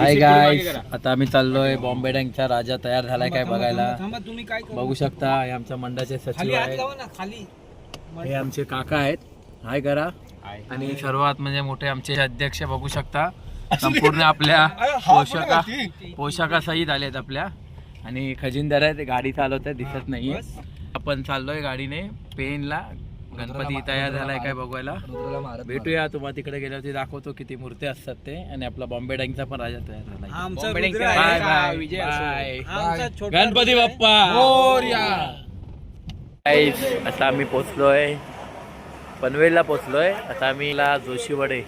हाय गाय आता आम्ही चाललोय बॉम्बे डँकचा राजा तयार झालाय काय बघायला? बघू शकता? हे आमच्या मंडळाचे सचिव आहेत. खाली. हे आमचे काका आहेत. हाय करा आणि सर्वात म्हणजे मोठे आमचे अध्यक्ष बघू शकता. संपूर्ण आपल्या पोषका पोशाखासहित आलेत आपल्या. आणि खजिनदार आहेत गाडी चालवत आहेत दिसत नाहीये. आपण चाललोय गाडीने पेनला. गणपती तयार झालाय काय बघायला? भेटूया तुम्हाला तिकडे गेल्यावरती दाखवतो किती मूर्त्या असतात ते. आणि आपला बॉम्बे डँकचा पण राजा तयार असो. छोटा गणपती. बाप्पा. आता आम्ही पोचलोय पनवेलला पोचलोय आता आम्ही ला जोशीवडे.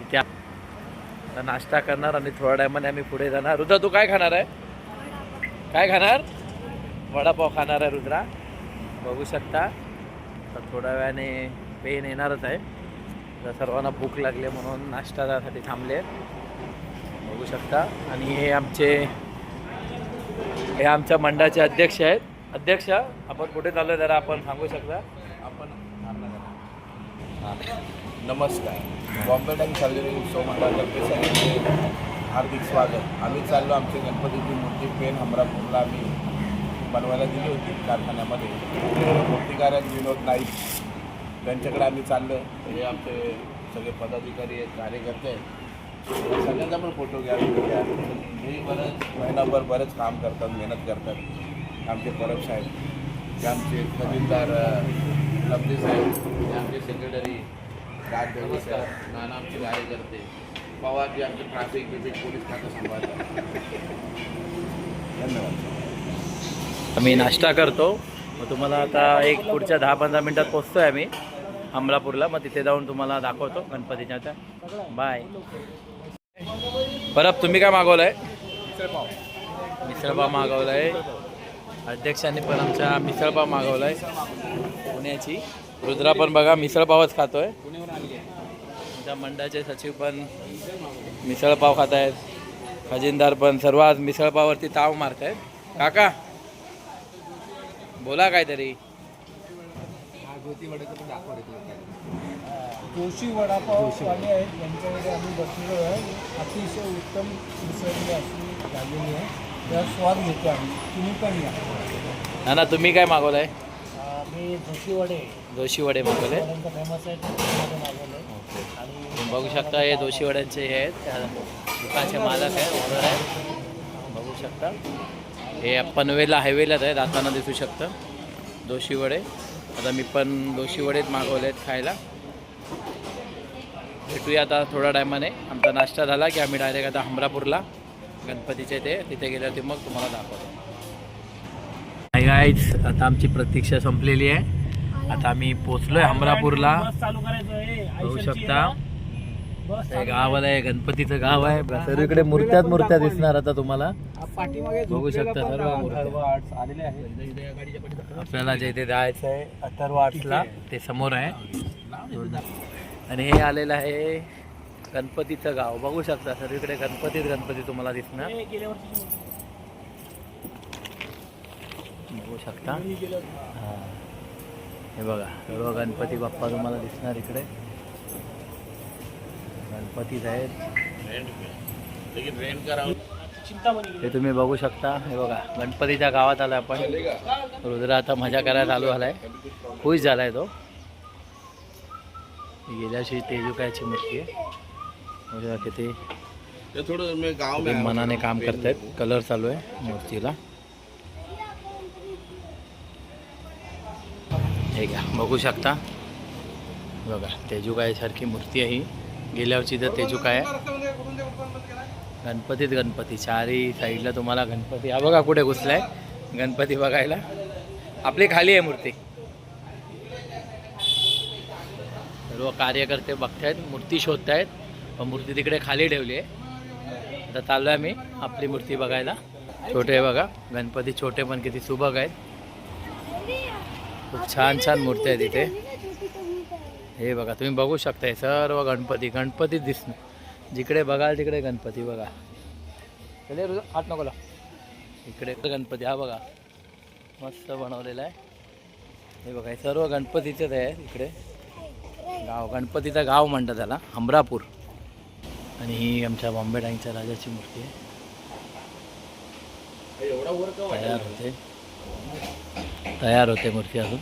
इथे आता नाश्ता करणार आणि थोड्या टायमाने आम्ही पुढे जाणार. रुद्रा तू काय खाणार आहे? काय खाणार? वडापाव खाणार आहे रुद्रा. बघू शकता. आता थोड्या वेळाने पेन येणारच आहे. तर सर्वांना भूक लागली म्हणून नाश्तासाठी थांबले. बघू शकता. आणि हे आमचे हे आमच्या मंडळाचे अध्यक्ष आहेत. अध्यक्ष आपण कुठे चाललो जरा आपण सांगू शकता? आपण नमस्कार. बॉम्बे टँक चाललेली उत्सव मंडळातर्फे सगळ्यांचे हार्दिक स्वागत. आम्ही चाललो आमची गणपतीची मूर्ती पेन हमरापूरला. आम्ही बनवायला दिली होती कारखान्यामध्ये. मूर्तिकार आहेत विनोद नाईक त्यांच्याकडे आम्ही चाललो हे आमचे सगळे पदाधिकारी आहेत कार्यकर्ते आहेत. सगळ्यांचा पण फोटो घ्या हे बरंच महिनाभर बरेच काम करतात मेहनत करतात. आमचे परब साहेब आमचे खजिनदार लब्धी साहेब आमचे सेक्रेटरी राज देवी सर नाना आमचे कार्यकर्ते पवार जे आमचे ट्रॅफिक बिफिक पोलीस खातं सांभाळतात. धन्यवाद. आम्ही नाश्ता करतो. मग तुम्हाला आता एक पुढच्या दहा पंधरा मिनिटात पोचतोय आम्ही. अमलापूरला. मग तिथे जाऊन तुम्हाला दाखवतो गणपतीच्या त्या बाय परब तुम्ही काय मागवलंय? मिसळपाव मागवलाय. अध्यक्षांनी पण आमच्या मिसळपाव मागवलाय. पुण्याची. रुद्रा पण बघा मिसळपावच खातोय. आमच्या मंडळाचे सचिव पण मिसळपाव खात आहेत खजिनदार पण सर्व आज मिसळपावरती ताव मारत आहेत काका बोला काहीतरी. जोशी वडापाव आहेत यांच्याकडे आम्ही बसलेलो आहे. अतिशय उत्तम मिसळी अशी झालेली आहे. त्याचा स्वाद घेतो आम्ही. तुम्ही पण या. ना ना तुम्ही काय मागवलंय? मी जोशी वडे. दोशी वडे मागवले. वड्यांचा फेमस आहे त्याच्यामध्ये मागवलं आणि तुम्ही बघू शकता हे दोशी वड्यांचे हे आहेत. त्या दुकानचे मालक आहेत ओनर आहेत. बघू शकता. हे पनवेला हायवेलाच आहे जाताना दिसू शकतं. दोशी वडे आता मी पण दोशी वडेच मागवले आहेत खायला. भेटूया आता थोड्या टायमाने. आमचा नाश्ता झाला की आम्ही डायरेक्ट आता हमरापूरला गणपतीचे ते तिथे गेल्यावरती मग तुम्हाला दाखवतो. हाय गाईज आता आमची प्रतीक्षा संपलेली आहे. आता आम्ही पोचलोय हमरापूरला बघू शकता. हे गावाला आहे गणपतीचं गाव आहे. सर्वीकडे मूर्त्याच मूर्त्या दिसणार आता तुम्हाला. बघू शकता सर्व मूर्त्या. आलेले आहेत. आपल्याला जे इथे जायचं आहे अथर्व आर्ट्सला ते समोर आहे. आणि हे आलेलं आहे गणपतीचं गाव. बघू शकता सर्वीकडे गणपतीच गणपती तुम्हाला दिसणार. बघू शकता. हा. हे बघा सर्व गणपती बाप्पा तुम्हाला दिसणार इकडे. गणपतीच आहेत हे तुम्ही बघू शकता. हे बघा गणपतीच्या गावात आला आपण. रुद्र आता मजा करायला चालू झालाय. खुश झालाय तो. गेल्याशी तेजुकायची मूर्ती आहे. किती थोडं मनाने काम करतायत. कलर चालू आहे मूर्तीला. हे घ्या बघू शकता. बघा तेजुकायसारखी मूर्ती आहे ही. गेल्या वर्षी तर तेजुकाय आहे? गणपतीत गणपती चारी साईडला तुम्हाला गणपती. हा बघा कुठे घुसलाय. गणपती बघायला. आपली खाली आहे मूर्ती. सर्व कार्यकर्ते बघतायत मूर्ती शोधतायत. पण मूर्ती तिकडे खाली ठेवली आहे. आता चाललो आहे मी आपली मूर्ती बघायला. छोटे आहे बघा. गणपती छोटे पण किती सुबक आहेत. खूप छान छान मूर्ती आहेत तिथे हे बघा तुम्ही बघू शकताय सर्व गणपती गणपतीच दिसणं. जिकडे बघाल तिकडे गणपती बघा. चले रुजू, हात नको इकडे गणपती हा बघा. मस्त बनवलेला आहे. हे बघा हे सर्व गणपतीचेच आहे इकडे. गाव गणपतीचं गाव म्हणतात त्याला अमरापूर. आणि ही आमच्या बॉम्बे टँकच्या राजाची मूर्ती आहे. तयार होते. तयार होते मूर्ती अजून.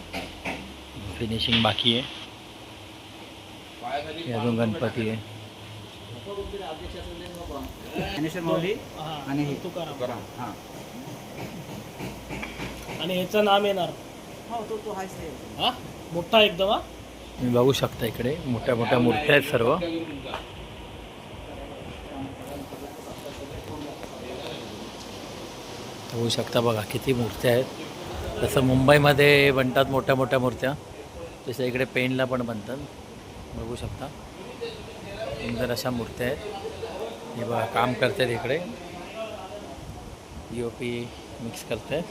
फिनिशिंग बाकी आहे. हे अजून गणपती आहे. ज्ञानेश्वर माऊली आणि हे. तुकाराम. हां. आणि ह्याचं नाम येणार. हो तो तो हाच ते हा? मोठा एकदम हा? तुम्ही बघू शकता इकडे मोठ्या मोठ्या मूर्त्या आहेत सर्व. बघू शकता बघा किती मूर्त्या आहेत. जसं मुंबईमध्ये बनतात मोठ्या मोठ्या मूर्त्या तसं इकडे पेनला पण बनतात. बघू शकता. सुंदर अशा मूर्त्या आहेत. हे बघा काम करतात इकडे. ओ पी मिक्स करतात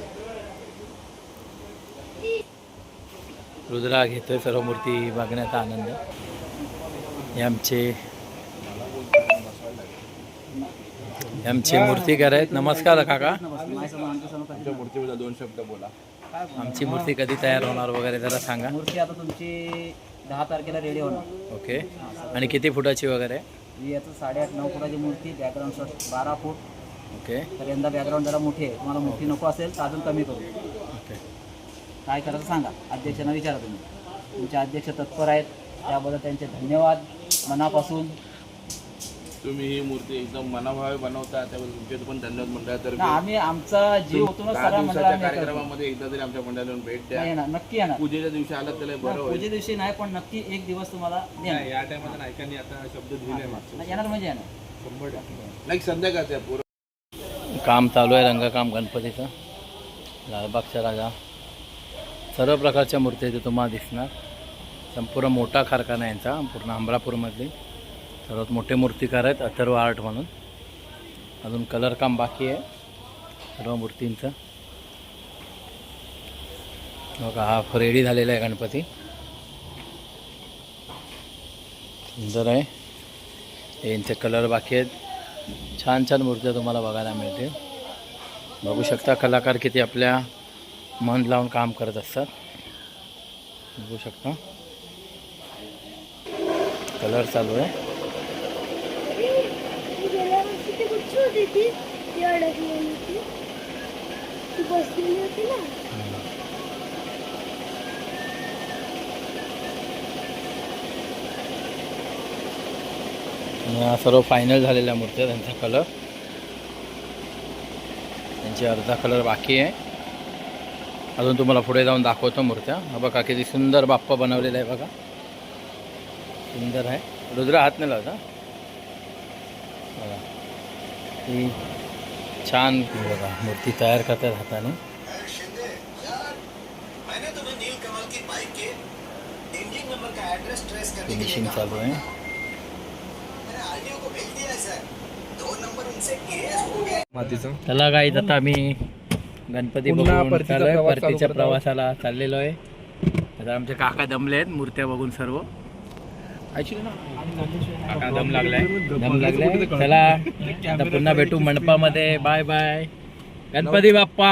रुद्रा घेतोय सर्व मूर्ती बघण्याचा आनंद. हे आमचे आमचे मूर्तीकार आहेत. नमस्कार काका. दोन शब्द बोला. आमची मूर्ती कधी तयार होणार वगैरे जरा सांगा. मूर्ती आता तुमची दहा तारखेला रेडी होणार. ओके आणि किती फुटाची वगैरे? ही याचं साडेआठ नऊ फुटाची मूर्ती बॅकग्राऊंड शॉट बारा फूट. ओके तर यंदा बॅकग्राऊंड जरा मोठी आहे. तुम्हाला मोठी नको असेल तर अजून कमी करू. ओके काय करायचं सांगा? अध्यक्षांना विचारा तुम्ही. तुमचे अध्यक्ष तत्पर आहेत. त्याबद्दल त्यांचे धन्यवाद. मनापासून तुम्ही ही मूर्ती एकदम मनाभावे बनवता त्याबद्दल तुमचे पण धन्यवाद मंडळातर्फे. आम्ही आमचा जीव होतो ना दहा सगळ्या दिवसाच्या मंडळांनी करतो. कार्यक्रमामध्ये एकदा तरी आमच्या मंडळाला येऊन भेट द्या. येणार नक्की येणार. पूजेच्या दिवशी आलात त्याला बरं होईल. पूजे दिवशी नाही पण नक्की एक दिवस तुम्हाला या टायमात नायकांनी आता शब्द दिले नाही, येणार म्हणजे येणार. नाही संध्याकाळच्या पूर्ण. काम चालू आहे रंगकाम गणपतीचं. लालबागचा राजा. सर्व प्रकारच्या मूर्ती इथे तुम्हाला दिसणार. संपूर्ण मोठा कारखाना आहे यांचा पूर्ण अमरापूरमधली. सर्वात मोठे मूर्तिकार आहेत अथर्व आर्ट म्हणून. अजून कलर काम बाकी आहे. सर्व मूर्तींचं. बघा हा रेडी झालेला आहे गणपती. सुंदर आहे. यांचे कलर बाकी आहेत. छान छान मूर्त्या तुम्हाला बघायला मिळतील. बघू शकता कलाकार किती आपल्या मन लावून काम करत असतात. बघू शकता. कलर चालू आहे गेल्या वर्षी ती कुठची होती ती. ती अडकलेली होती. ती बसलेली होती ना. सर्व फायनल झालेल्या मूर्त्या त्यांचा कलर त्यांची अर्धा कलर बाकी आहे. अजून तुम्हाला पुढे जाऊन दाखवतो मूर्त्या. हा बघा किती सुंदर बाप्पा बनवलेला आहे बघा. सुंदर आहे. रुद्र हात नाही लावता बघा. ही छान बघा. मूर्ती तयार करतात हाताने. फिनिशिंग कहा चालू आहे. चला गाईज आता आम्ही गणपती परतीच्या. प्रवासाला चाललेलो आहे. आता आमचे काका दमले आहेत मूर्त्या बघून सर्व. काका दम लागलाय. दम लागलाय. चला आता पुन्हा भेटू मंडपामध्ये. Bye bye. गणपती बाप्पा.